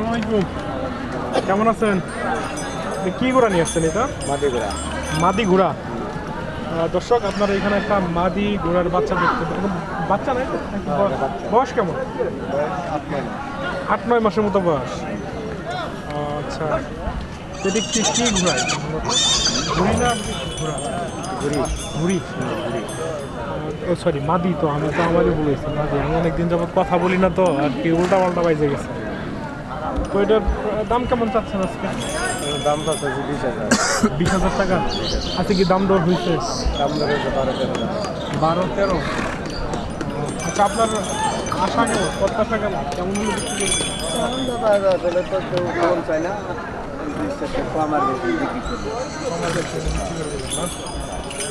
আলাইকুম কেমন আছেন? কি ঘোড়া নিয়ে আসছেন এটা? মাদি ঘোড়া মাদি ঘোড়া দর্শক আপনারা এখানে একটা মাদি ঘোড়ার বাচ্চা দেখতে বাচ্চা নাই বয়স? কেমন? আট নয় মাসের মতো বয়স। আচ্ছা। এটি কি কি ঘোড়ায় ঘুরি না ঘুরি। ঘুরি। ও সরি মাদি তো আমি তো আমারই বলেছি মাদি। আমি অনেকদিন যাবত কথা বলি না তো আর কি উল্টা পাল্টা বাইজে গেছে। তো এটার দাম কেমন চাচ্ছেন আজকে? দাম পাচ্ছে বিশ হাজার। বিশ হাজার টাকা? আজকে কি দাম দর হয়েছে? দাম ধরেছে বারো তেরো বারো তেরো? আচ্ছা আপনার আশা কেমন? প্রত্যাশা কেমন? কেমন দাদা দিলে তো কেউ চায় না।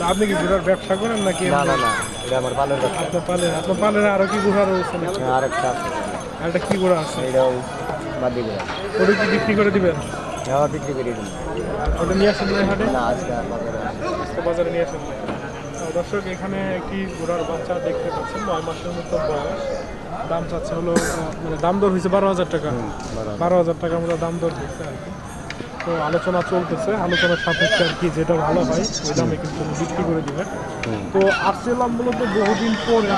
আপনি কি ঘোড়ার ব্যবসা করেন নাকি? না না না এটা আমার ভালো কথা আপনার পালেন আপনার পালেন আরও কি ঘোড়া রয়েছে আরেকটা আছে। আর একটা কি ঘোড়া আছে? এটা ওই মাদিগুড়া ওটা কি বিক্রি করে দিবেন? হ্যাঁ বিক্রি করে দিন ওটা নিয়ে আসেন না হাটে? না আজকে বাজারে আজকে বাজারে নিয়ে আসেন দর্শক এখানে একটি ঘোড়ার বাচ্চা দেখতে পাচ্ছেন নয় মাসের মতো বয়স। দাম চাচ্ছে হলো মানে দাম দর হয়েছে বারো হাজার টাকা। বারো বারো হাজার টাকার মতো দাম দর হয়েছে আর কি। তো আলোচনা চলতেছে। আলোচনার সাপেক্ষে আর কি যেটা ভালো হয় ওই দামে কিন্তু বিক্রি করে দিবে তো আসছিলাম মূলত বহুদিন পরে